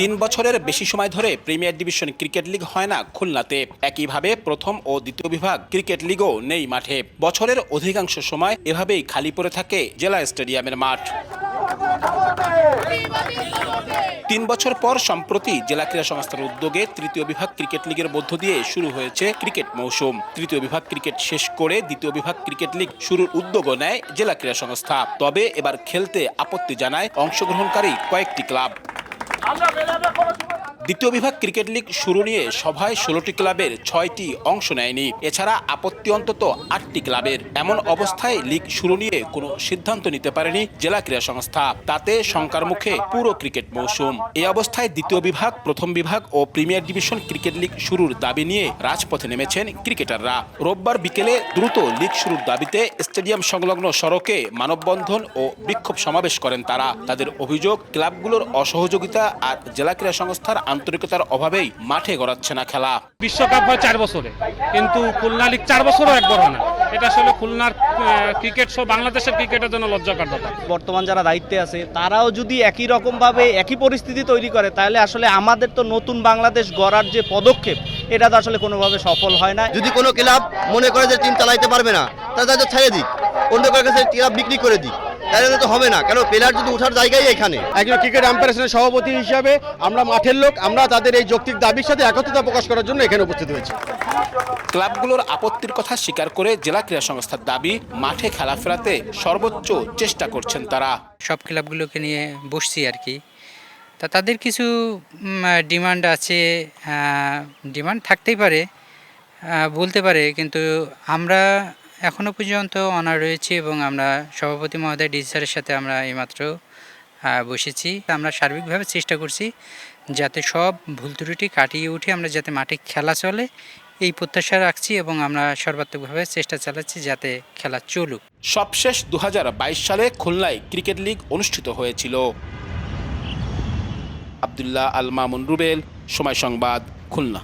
তিন বছরের বেশি সময় ধরে প্রিমিয়ার ডিভিশন ক্রিকেট লিগ হয় না খুলনাতে। একইভাবে প্রথম ও দ্বিতীয় বিভাগ ক্রিকেট লিগও নেই মাঠে। বছরের অধিকাংশ সময় এভাবেই খালি পড়ে থাকে জেলা স্টেডিয়ামের মাঠ। তিন বছর পর সম্প্রতি জেলা ক্রীড়া সংস্থার উদ্যোগে তৃতীয় বিভাগ ক্রিকেট লিগের মধ্য দিয়ে শুরু হয়েছে ক্রিকেট মৌসুম। তৃতীয় বিভাগ ক্রিকেট শেষ করে দ্বিতীয় বিভাগ ক্রিকেট লিগ শুরুর উদ্যোগও নেয় জেলা ক্রীড়া সংস্থা। তবে এবার খেলতে আপত্তি জানায় অংশগ্রহণকারী কয়েকটি ক্লাব। আমরা বেরাবে কোনো দ্বিতীয় বিভাগ ক্রিকেট লিগ শুরু নিয়ে সভায় ষোলোটি ক্লাবের ছয়টি অংশ নেয়নি। এছাড়া আপত্তি অন্তত আটটি ক্লাবের। এমন অবস্থায় লিগ শুরু নিয়ে কোনো সিদ্ধান্ত নিতে পারেনি জেলা ক্রীড়া সংস্থা। তাতে শঙ্কার মুখে পুরো ক্রিকেট মৌসুম। এই অবস্থায় দ্বিতীয় বিভাগ, প্রথম বিভাগ ও প্রিমিয়ার ডিভিশন ক্রিকেট লিগ শুরুর দাবি নিয়ে রাজপথে নেমেছেন ক্রিকেটাররা। রোববার বিকেলে দ্রুত লিগ শুরুর দাবিতে স্টেডিয়াম সংলগ্ন সড়কে মানববন্ধন ও বিক্ষোভ সমাবেশ করেন তারা। তাদের অভিযোগ, ক্লাবগুলোর অসহযোগিতা আর জেলা ক্রীড়া সংস্থার আন্তরিকতার অভাবেই মাঠে গড়াচ্ছে না খেলা। বিশ্বকাপ হয় চার বছরে কিন্তু খুলনা লিগ চার বছরও একবার হয় না। এটা আসলে খুলনার ক্রিকেট শো বাংলাদেশের ক্রিকেটের জন্য লজ্জাকর ব্যাপার। বর্তমান যারা দায়িত্বে আছে তারাও যদি একই রকমভাবে একই পরিস্থিতি তৈরি করে তাহলে আসলে আমাদের তো নতুন বাংলাদেশ গড়ার যে পদক্ষেপ এটা তো আসলে কোনোভাবে সফল হয় না। যদি কোনো ক্লাব মনে করে যে টিম চালাইতে পারবে না তাহলে তাদের ছেড়ে দিক। অন্য কারোর কাছে ক্লাব বিক্রি করে দিক। তাহলে তো হবে না। কেন প্লেয়ার যদি ওঠার জায়গাই এখানে? একজন ক্রিকেট অ্যাম্পায়ারেশনের সভাপতি হিসাবে আমরা মাঠের লোক আমরা তাদের এই যৌক্তিক দাবির সাথে একত্রিতা প্রকাশ করার জন্য এখানে উপস্থিত হয়েছি। ক্লাবগুলোর আপত্তির কথা স্বীকার করে জেলা ক্রীড়া সংস্থার দাবি মাঠে খেলা ফেরাতে সর্বোচ্চ চেষ্টা করছেন তারা। সব ক্লাবগুলোকে নিয়ে বসছি আর কি। তা তাদের কিছু ডিমান্ড আছে ডিমান্ড থাকতেই পারে বলতে পারে কিন্তু আমরা এখনও পর্যন্ত অনার রয়েছি এবং আমরা সভাপতি মহোদয় ডি সাথে আমরা এইমাত্র বসেছি। আমরা সার্বিকভাবে চেষ্টা করছি যাতে সব ভুল ত্রুটি কাটিয়ে উঠে আমরা যাতে মাঠে খেলা চলে, এই প্রত্যাশা রাখছি এবং আমরা সর্বাত্মকভাবে চেষ্টা চালাচ্ছি যাতে খেলা চলুক। সবশেষ দু হাজার বাইশ সালে খুলনায় ক্রিকেট লিগ অনুষ্ঠিত হয়েছিল। আবদুল্লাহ আল মামুন রুবেল, সময় সংবাদ, খুলনা।